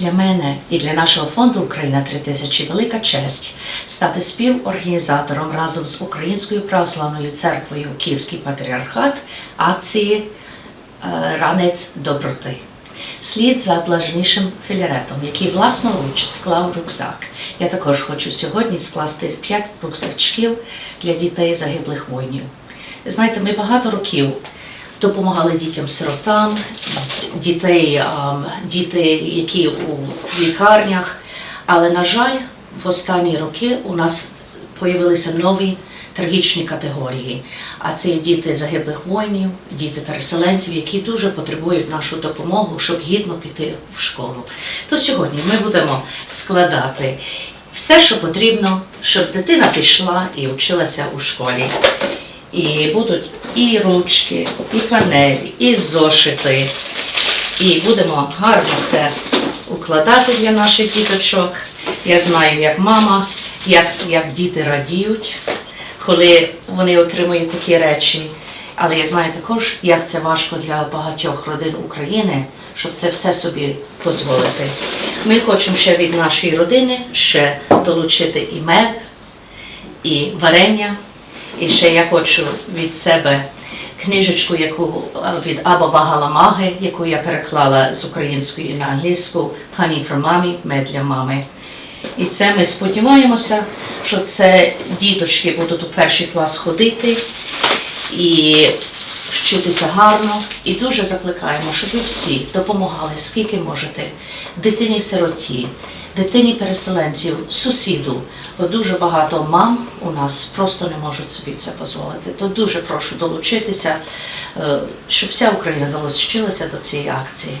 Для мене і для нашого фонду Україна 3000 велика честь стати співорганізатором разом з Українською православною церквою Київський патріархат акції е, Ранець доброти. Слід за блаженнішим філаретом, який власноруч склав рюкзак. Я також хочу сьогодні скласти п'ять рюкзачків для дітей загиблих воїнів. Знаєте, ми багато років допомагали дітям-сиротам, дітей, діти, які у лікарнях. Але, на жаль, в останні роки у нас з'явилися нові трагічні категорії. А це діти загиблих воїнів, діти переселенців, які дуже потребують нашу допомогу, щоб гідно піти в школу. То сьогодні ми будемо складати все, що потрібно, щоб дитина пішла і вчилася у школі. І будуть і ручки, і панелі, і зошити. І будемо гарно все укладати для наших діточок. Я знаю, як мама, як, як діти радіють, коли вони отримують такі речі. Але я знаю також, як це важко для багатьох родин України, щоб це все собі дозволити. Ми хочемо ще від нашої родини ще долучити і мед, і варення. І ще я хочу від себе книжечку, яку від Аба Багаламаги, яку я переклала з української на англійську Honey for Mommy, мед для мами. І це ми сподіваємося, що це діточки будуть у перший клас ходити і вчитися гарно. І дуже закликаємо, щоб ви всі допомагали, скільки можете, дитині-сироті, дитині переселенців, сусіду. Бо дуже багато мам у нас просто не можуть собі це дозволити. То дуже прошу долучитися, е, щоб вся Україна долучилася до цієї акції.